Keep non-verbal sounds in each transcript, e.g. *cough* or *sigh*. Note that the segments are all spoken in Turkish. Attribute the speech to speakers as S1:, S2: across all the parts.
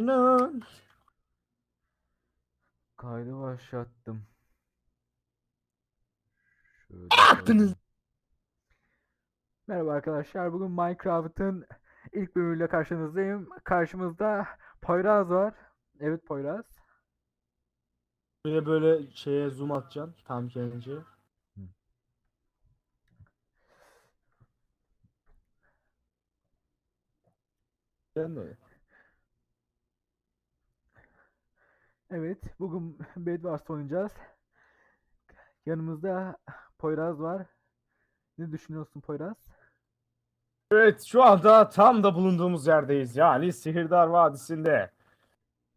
S1: İnan.
S2: Kaydı başlattım. Şöyle
S1: yaptınız?
S2: Merhaba arkadaşlar. Bugün Minecraft'ın ilk bölümüyle karşınızdayım. Karşımızda Poyraz var. Evet Poyraz.
S1: Bir de böyle şeye zoom atacaksın tam gelince. Sen de.
S2: Evet, bugün *laughs* Bedwars oynayacağız. Yanımızda Poyraz var. Ne düşünüyorsun Poyraz?
S1: Evet şu anda tam da bulunduğumuz yerdeyiz. Yani Sihirdar Vadisi'nde.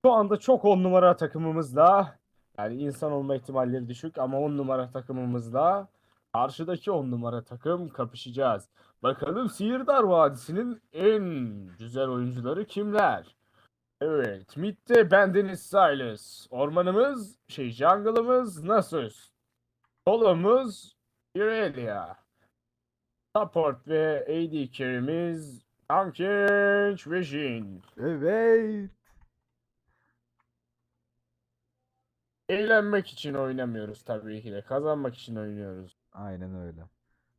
S1: Şu anda çok on numara takımımızla yani insan olma ihtimalleri düşük ama on numara takımımızla karşıdaki on numara takım kapışacağız. Bakalım Sihirdar Vadisi'nin en güzel oyuncuları kimler? Evet, Mid'de bendeniz Silas. Ormanımız, şey jungle'ımız Nasus. Solomuz Irelia. Support ve AD carry'miz Tamkench ve.
S2: Evet.
S1: Eğlenmek için oynamıyoruz tabii ki de. Kazanmak için oynuyoruz.
S2: Aynen öyle.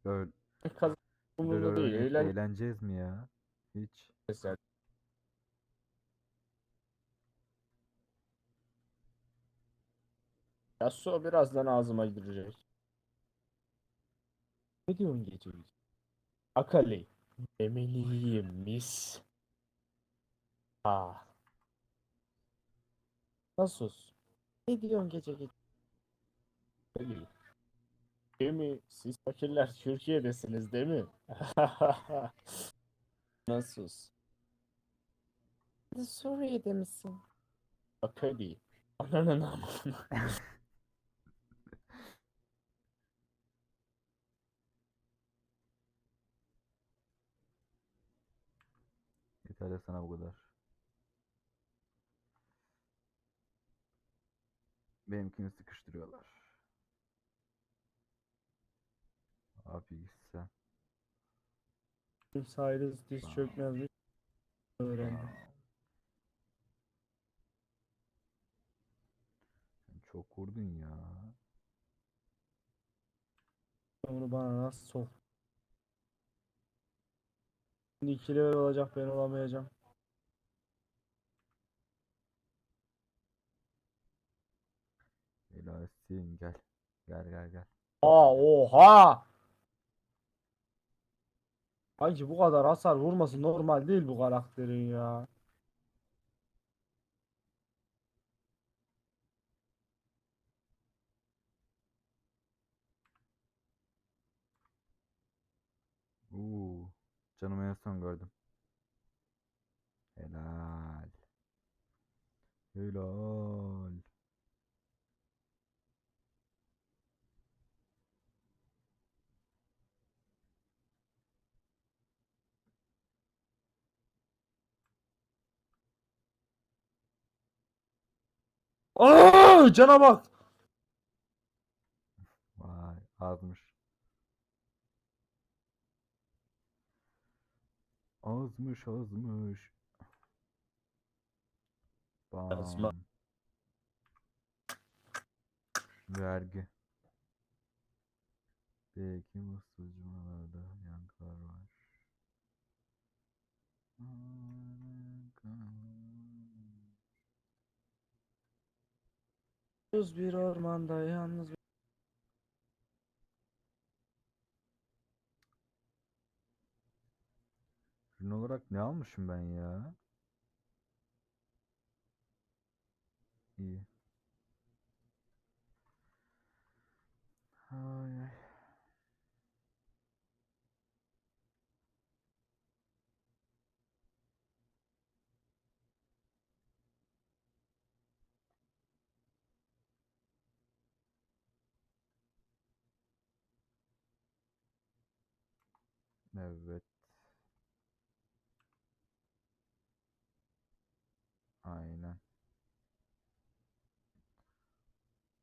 S2: Böyle,
S1: Kazanmak değil. Eğlen
S2: eğleneceğiz mi ya? Hiç.
S1: mesela. Yasuo birazdan ağzıma girecek. Ne diyorsun gece gece? Akali. Demeliyim mis. Ah. Nasus. Ne diyorsun gece gece? Akali. Değil mi? Siz fakirler Türkiye'desiniz değil mi? *laughs* Nasus. Suriye'de misin? Akali. Ananın amına. *laughs*
S2: De sana bu kadar. Benimkini sıkıştırıyorlar. Abi gitsen.
S1: Cyrus diz çökmezmiş. Öğrendim.
S2: Sen çok vurdun ya.
S1: Onu bana nasıl sok? Şimdi iki level olacak ben olamayacağım.
S2: Helalsin gel. Gel gel gel.
S1: Aa oha! Sanki bu kadar hasar vurması normal değil bu karakterin ya.
S2: Uuu. Canımı en son gördüm. Helal. Helal.
S1: Aa cana bak.
S2: Vay azmış. Azmış azmış.
S1: Azma.
S2: Bam. Vergi. Belki bu sucumalarda yankılar var.
S1: Düz bir ormanda yalnız bir-
S2: Ürün olarak ne almışım ben ya? İyi. Ay ay. Evet.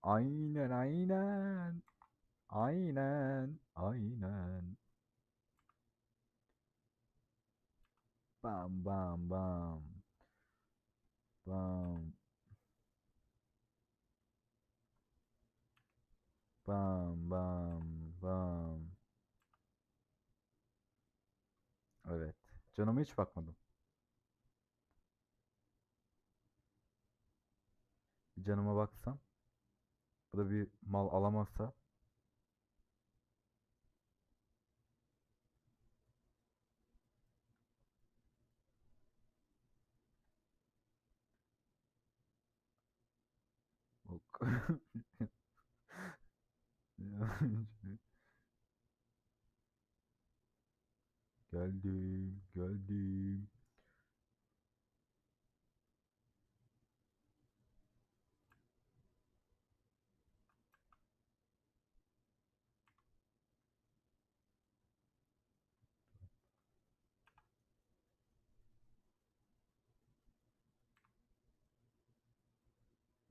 S2: Aynen aynen. Aynen aynen. Bam bam bam. Bam. Bam bam bam. Evet. Canıma hiç bakmadım. Canıma baksam. Bu da bir mal alamazsa. Ok. *laughs* Geldim, geldim.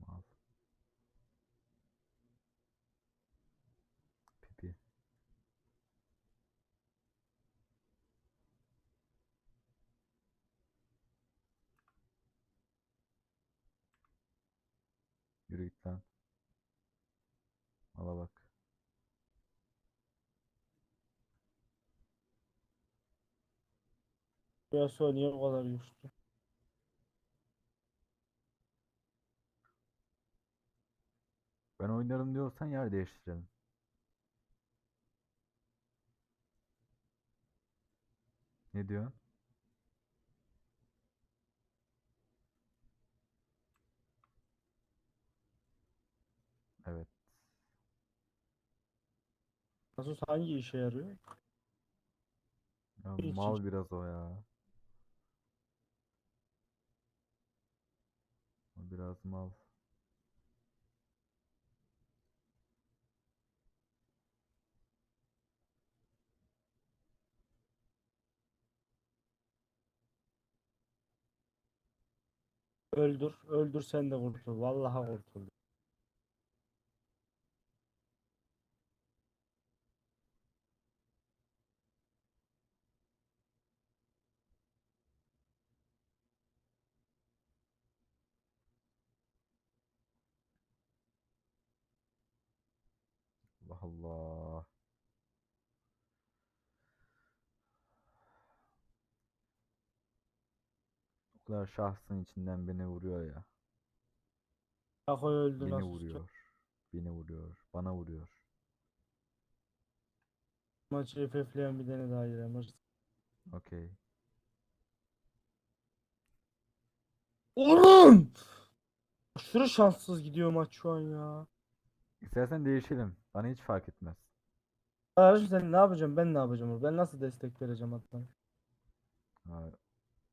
S2: Mal. Pipi. Lan. Mala bak.
S1: Yasuo niye bu kadar güçlü?
S2: Ben oynarım diyorsan yer değiştirelim. Ne diyorsun? Evet.
S1: Nasus hangi işe yarıyor?
S2: Ya
S1: Bir
S2: mal
S1: için-
S2: biraz o ya. O biraz mal.
S1: Öldür, öldür sen de kurtul. Vallahi kurtul.
S2: Allah. O kadar şahsın içinden beni vuruyor ya.
S1: Yako'yu öldür
S2: Beni
S1: Nasus.
S2: vuruyor. Beni vuruyor. Bana vuruyor.
S1: Maçı FF'leyen bir tane daha giremez.
S2: Okey.
S1: Oğlum! Aşırı şanssız gidiyor maç şu an ya.
S2: İstersen değişelim. Bana hiç fark etmez.
S1: Kardeşim sen ne yapacaksın? Ben ne yapacağım? Ben nasıl destek vereceğim hatta?
S2: Ha,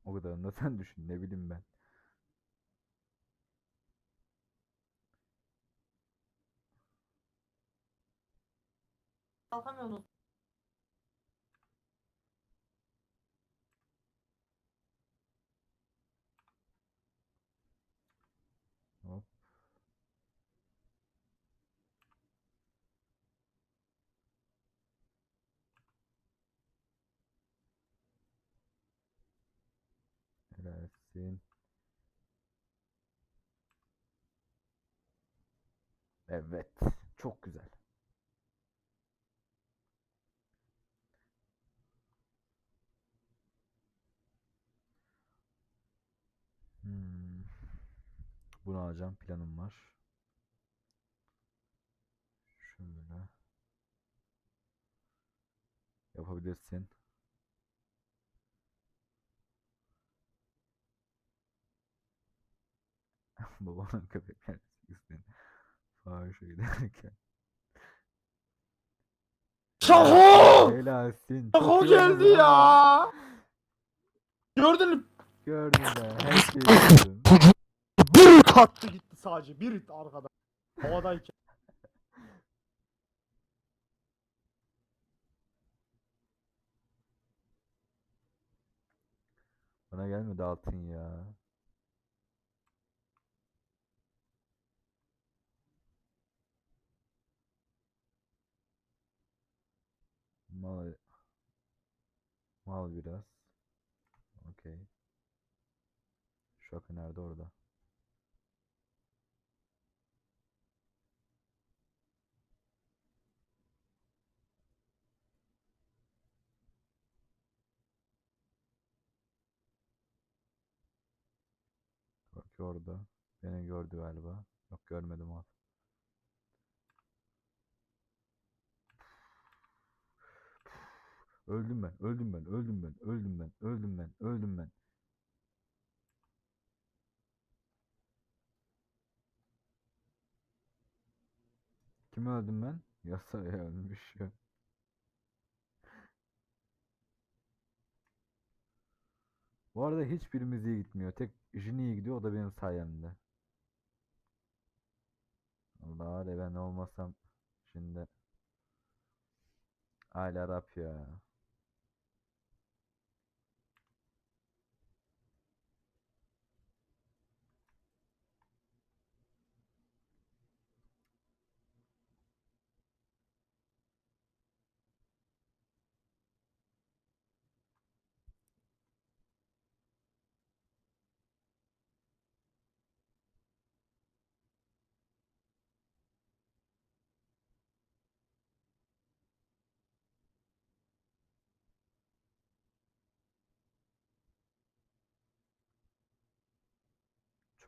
S2: o kadarını da *laughs* sen düşün. Ne bileyim ben.
S3: Kalkamıyorsunuz.
S2: Hop. Helalsin. Evet. Çok güzel. Hmm. Bunu alacağım. Planım var. Şöyle. Yapabilirsin. *laughs* Babanın köpekler çizgisini fahiş *laughs* ederken.
S1: Şaho!
S2: Helalsin.
S1: Şaho geldi ya. Gördün mü?
S2: Gördüm ben. Her şeyi gördüm.
S1: Bir it attı gitti sadece. Bir it arkada. Havadayken.
S2: Bana gelmedi altın ya. Mal. Mal biraz. Okey. Şaka nerede orada? Bak orada. Beni gördü galiba. Yok görmedim abi. Öldüm ben, öldüm ben, öldüm ben, öldüm ben, öldüm ben, öldüm ben. Kim öldüm ben? *laughs* Yasaya ölmüş. Bu arada hiçbirimiz iyi gitmiyor. Tek Jin iyi gidiyor o da benim sayemde. Allah ya ben olmasam şimdi hala rap ya.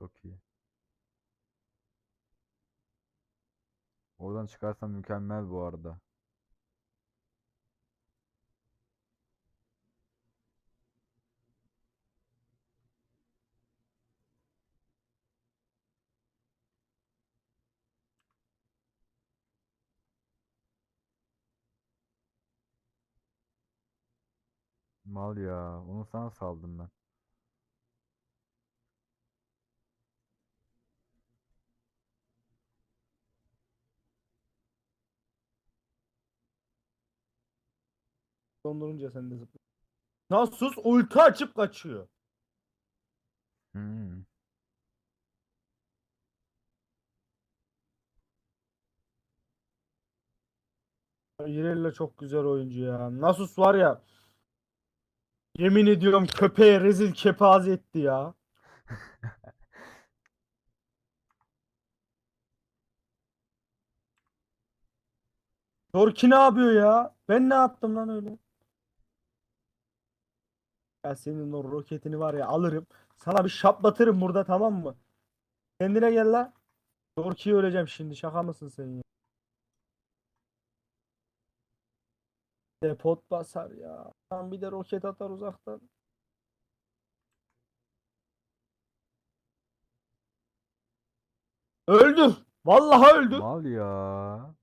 S2: Çok iyi. Oradan çıkarsam mükemmel bu arada. Mal ya. Onu sana saldım ben.
S1: Dondurunca sen de zıpla. Nasus ulti açıp kaçıyor.
S2: Hmm.
S1: Irelia çok güzel oyuncu ya. Nasus var ya. Yemin ediyorum köpeğe rezil kepaze etti ya. *laughs* Dorki ne yapıyor ya? Ben ne yaptım lan öyle? Ya senin o roketini var ya alırım. Sana bir şaplatırım burada tamam mı? Kendine gel la. Dorki'yi öleceğim şimdi. Şaka mısın sen ya? Depot basar ya. Lan bir de roket atar uzaktan. Öldü. Vallahi öldü.
S2: Mal ya.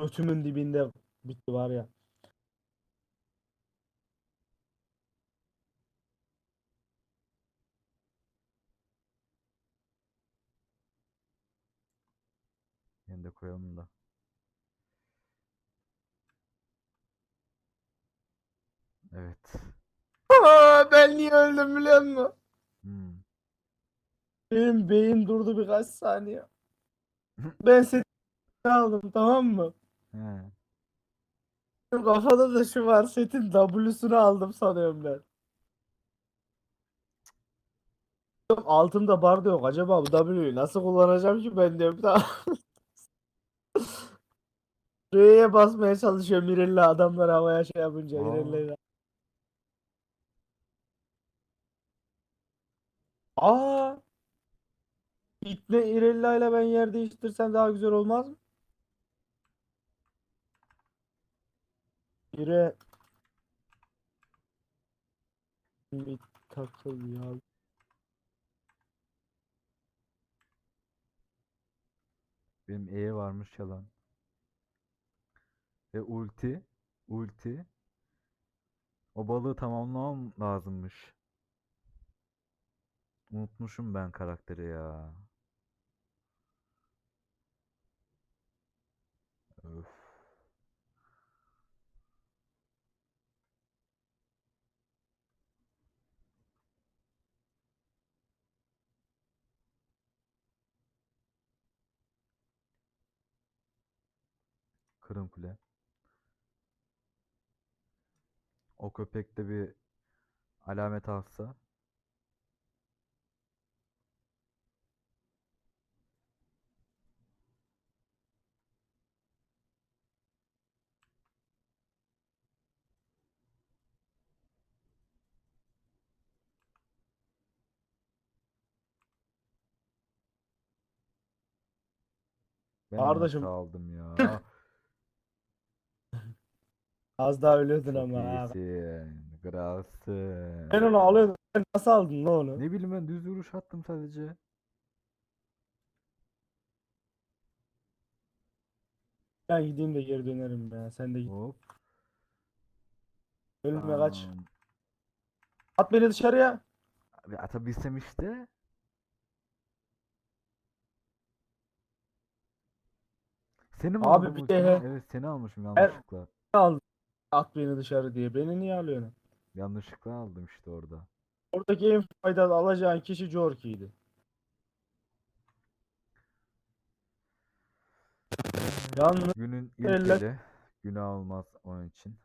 S1: Götümün dibinde bitti var ya.
S2: Yine de koyalım da. Evet.
S1: Aa, ben niye öldüm biliyor musun?
S2: Hmm.
S1: Benim beyin durdu birkaç saniye. *laughs* Ben seni aldım tamam mı?
S2: He.
S1: Benim Kafada da şu var setin W'sunu aldım sanıyorum ben. Altımda bar da yok. Acaba bu W'yu nasıl kullanacağım ki ben diyorum. Tamam. *laughs* R'ye basmaya çalışıyorum Mirella adamlar havaya şey yapınca
S2: Aa.
S1: Mirella'yla. Aa! İpne Irella ile ben yer değiştirsem daha güzel olmaz mı? İre bir takıl ya.
S2: Benim E varmış yalan. Ve ulti. Ulti. O balığı tamamlamam lazımmış. Unutmuşum ben karakteri ya. Öf. Kırım Kule. O köpekte bir alamet alsa Ben
S1: Kardeşim.
S2: aldım ya.
S1: Az daha ölüyordun ama.
S2: iyisin. Kralsın.
S1: Ben onu alıyordum. Sen nasıl aldın lan onu?
S2: Ne bileyim ben düz vuruş attım sadece.
S1: Ben gideyim de geri dönerim be. Sen de git.
S2: Hop.
S1: Ölme kaç.
S2: tamam.
S1: At beni dışarıya.
S2: Abi atabilsem işte. Seni mi
S1: Abi
S2: aldım
S1: bir he-
S2: Evet seni almışım
S1: Her-
S2: yanlışlıkla.
S1: Al. At beni dışarı diye. Beni niye alıyorsun?
S2: Yanlışlıkla aldım işte orada.
S1: Oradaki en faydalı alacağın kişi Jorki'ydi. Yalnız
S2: Günün ilk
S1: Eller-
S2: eli. Günah olmaz onun için.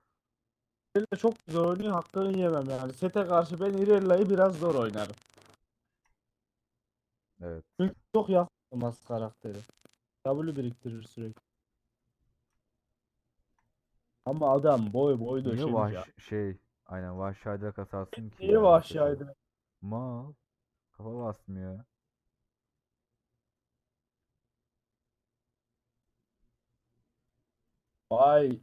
S1: Irella çok güzel oynuyor. Hakkını yemem yani. Sete karşı ben Irella'yı biraz zor oynarım.
S2: Evet.
S1: Çünkü çok yakınmaz karakteri. W biriktirir sürekli. Ama adam boy boy
S2: Niye
S1: döşemiş
S2: vahş
S1: ya.
S2: şey aynen vahşayda kasarsın ki
S1: Niye
S2: ya
S1: vahşiydi?
S2: Mal. Kafa basmıyor.
S1: Vay.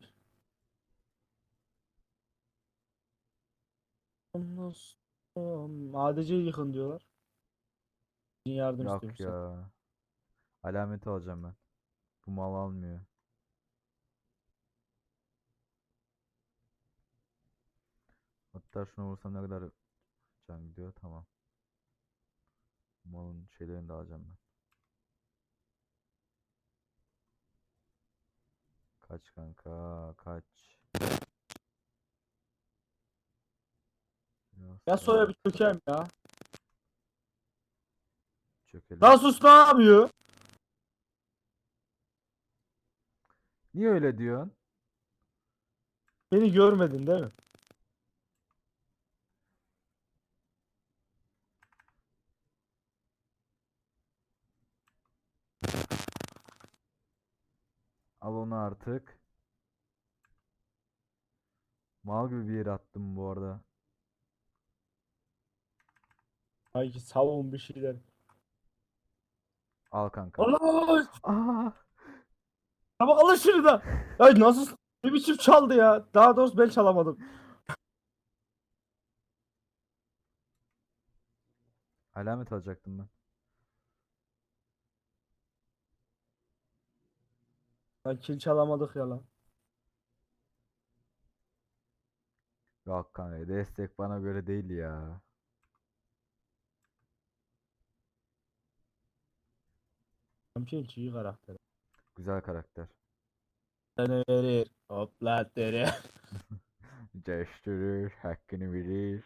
S1: ADC'yi yıkın diyorlar. Yardım
S2: Yok
S1: istiyorum
S2: ya. Alameti alacağım ben. Bu mal almıyor. Hatta şunu vursam ne kadar can gidiyor tamam. Malın şeylerini de alacağım ben. Kaç kanka kaç.
S1: Ya soya bir çökem ya.
S2: çökelim.
S1: Nasus ne yapıyor?
S2: Niye öyle diyorsun?
S1: Beni görmedin değil mi?
S2: Al onu artık. Mal gibi bir yere attım bu arada.
S1: Sanki savun bir şeyler.
S2: Al kanka.
S1: Allah!
S2: Aa!
S1: Çabuk alın şunu da. Ay nasıl ne biçim çaldı ya? Daha doğrusu ben çalamadım.
S2: Alamet alacaktım ben.
S1: Lan kill çalamadık ya lan.
S2: Yok kanka destek bana göre değil ya.
S1: Champion iyi karakter.
S2: Güzel karakter.
S1: Sana verir. Hoplat deri. *laughs*
S2: Değiştirir, hakkını verir.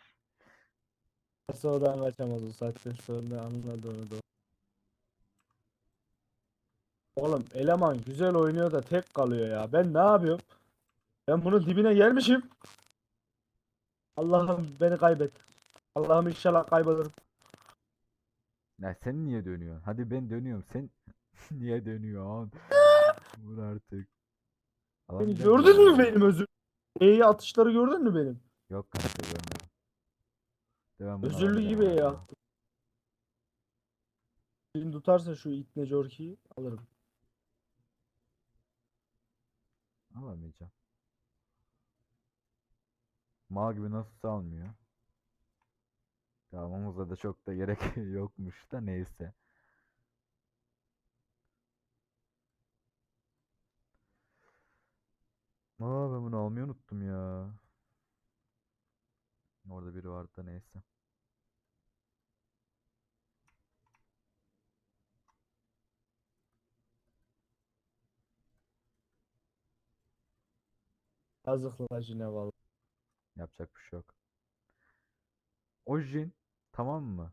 S1: Sonradan kaçamaz o saatten sonra anladı onu da. Oğlum eleman güzel oynuyor da tek kalıyor ya. Ben ne yapıyorum? Ben bunun dibine gelmişim. Allah'ım beni kaybet. Allah'ım inşallah kaybederim.
S2: Ya sen niye dönüyorsun? Hadi ben dönüyorum. Sen *laughs* niye dönüyorsun? *laughs* Vur artık.
S1: Beni
S2: Alamayacağım
S1: gördün mü benim özür? İyi atışları gördün mü benim?
S2: Yok kanka görmedim. Devam
S1: Özürlü gibi ya. Şimdi tutarsa şu itne Jorki'yi alırım.
S2: Alamayacağım. Mal gibi nasıl almıyor? Tamam omuzda da çok da gerek *laughs* yokmuş da neyse. Aa ben bunu almayı unuttum ya. Orada biri vardı da neyse.
S1: Yazıklar yine vallahi.
S2: Yapacak bir şey yok. O Jin tamam mı?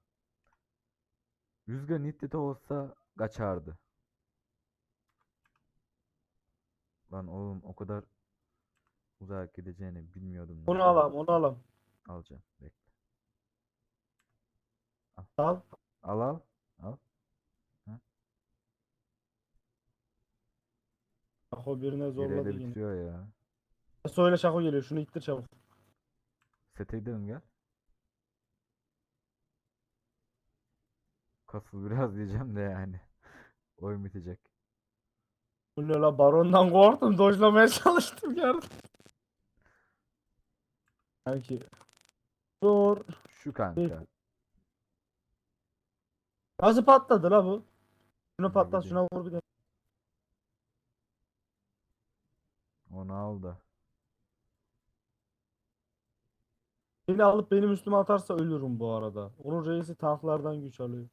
S2: Rüzgar Nidde'de olsa kaçardı. Lan oğlum o kadar uzak gideceğini bilmiyordum.
S1: Onu alalım, onu alalım.
S2: Alacağım. Bekle.
S1: Al.
S2: Al al. Al.
S1: Şako birine zorladı
S2: Bireyle
S1: yine.
S2: bitiriyor ya.
S1: Söyle Şako geliyor. Şunu ittir çabuk.
S2: Sete gidelim gel. Kasıl biraz diyeceğim de yani. *laughs* Oyun bitecek.
S1: Bu ne la barondan korktum. Dojlamaya çalıştım yardım. Sanki. Dur.
S2: Şu kanka.
S1: Nasıl patladı la bu? Şunu
S2: Ne
S1: patlat şuna vur bir de.
S2: Onu aldı.
S1: Beni alıp benim üstüme atarsa ölürüm bu arada. Onun reisi tanklardan güç alıyor.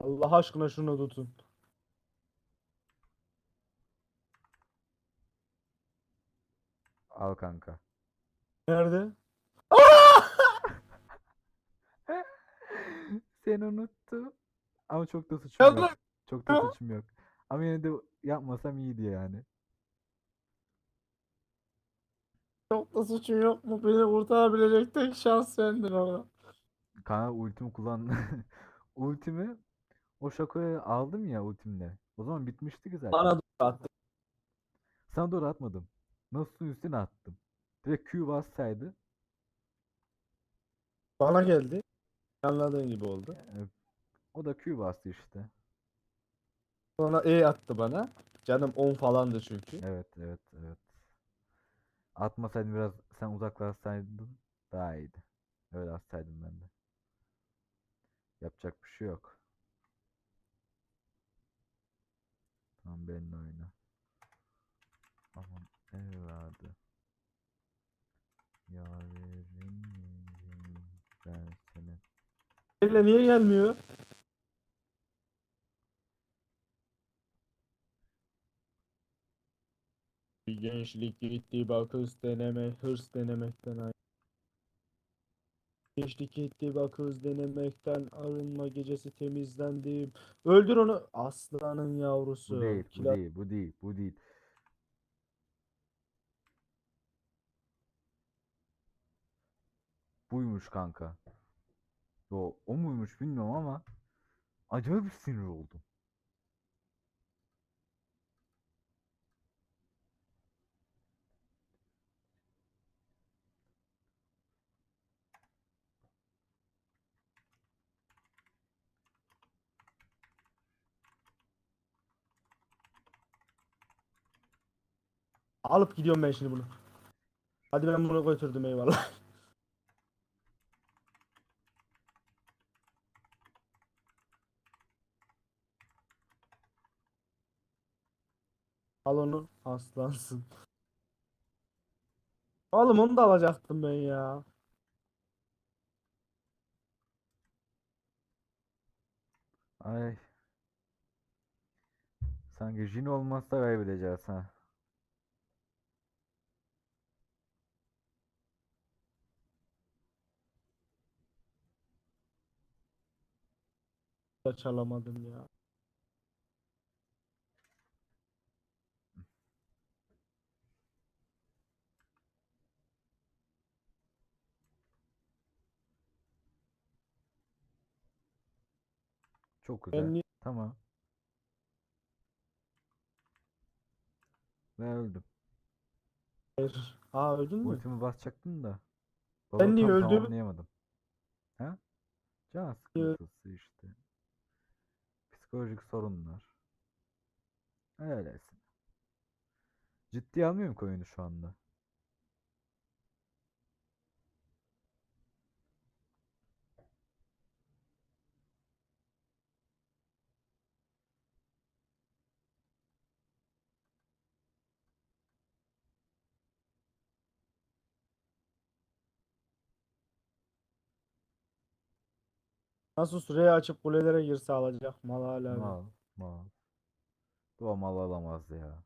S1: Allah aşkına şunu tutun.
S2: Al kanka.
S1: Nerede? *laughs*
S2: Seni unuttum. Ama çok da suçum yok. Çok da suçum yok. Ama yine de yapmasam iyiydi yani.
S1: Çok da suçum yok mu? Beni kurtarabilecek tek şans sendin orada.
S2: Kanka ultimi kullan. *laughs* ultimi o şakoya aldım ya ultimle. O zaman bitmişti ki zaten.
S1: Bana doğru attı.
S2: Sana doğru atmadım. Nasıl üstüne attım. Direkt Q bassaydı.
S1: Bana geldi. Anladığın gibi oldu.
S2: e, o da Q bastı işte.
S1: Sonra E attı bana. Canım 10 falandı çünkü.
S2: Evet evet evet. Atmasaydın biraz sen uzaklaşsaydın daha iyiydi. Öyle atsaydım ben de. Yapacak bir şey yok. Tamam benimle oyna. Aman evladı. Yaverim ben seni.
S1: Elle niye gelmiyor? Gençlik gitti bak hırs denemek, hırs denemekten ay. Gençlik gitti bak hırs denemekten arınma gecesi temizlendim. Öldür onu. Aslanın yavrusu.
S2: Bu değil, bu
S1: Kila-
S2: değil, bu değil, bu değil. Buymuş kanka. Yo, o muymuş bilmiyorum ama acayip bir sinir oldum.
S1: Alıp gidiyorum ben şimdi bunu. Hadi ben bunu götürdüm eyvallah. Al onu aslansın. Oğlum onu da alacaktım ben ya.
S2: Ay. Sanki Jin olmazsa kaybedeceğiz ha.
S1: Da çalamadım ya.
S2: Çok
S1: Ben
S2: güzel.
S1: niye
S2: Tamam. Ve öldüm.
S1: Aa öldün mü?
S2: Ultimi basacaktım da.
S1: Ben
S2: Baba
S1: niye
S2: tam
S1: öldüm?
S2: tamamlayamadım. Ha? Can sıkıntısı işte. Psikolojik sorunlar. Öylesin. Ciddiye almıyorum ki oyunu şu anda.
S1: Nasıl süreyi açıp kulelere girse alacak mal hala.
S2: Mal, mal. Bu mal alamaz ya.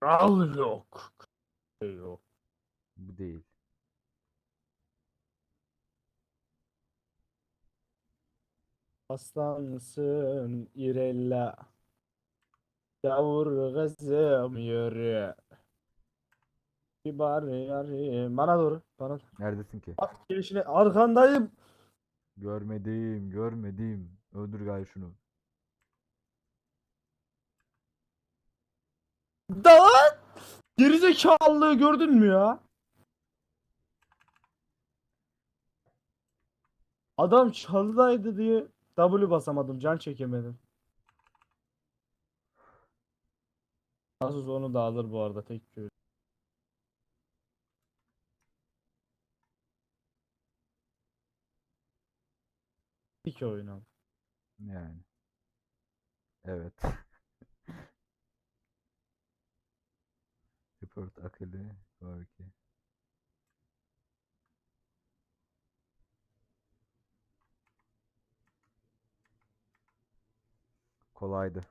S1: Kral yok. Şey Yok.
S2: Değil.
S1: Aslansın İrella. Yavur kızım yürü. Kibar yarim. Bana doğru. Bana.
S2: Neredesin ki?
S1: Bak gelişine arkandayım.
S2: Görmedim, görmedim. Öldür gay şunu.
S1: Dağıt. Gerizekalılığı gördün mü ya? Adam çalıdaydı diye W basamadım. Can çekemedim. Asus onu da alır bu arada tek göğü. İki oyun aldı.
S2: Yani. Evet. *laughs* Report akıllı var ki. Kolaydı.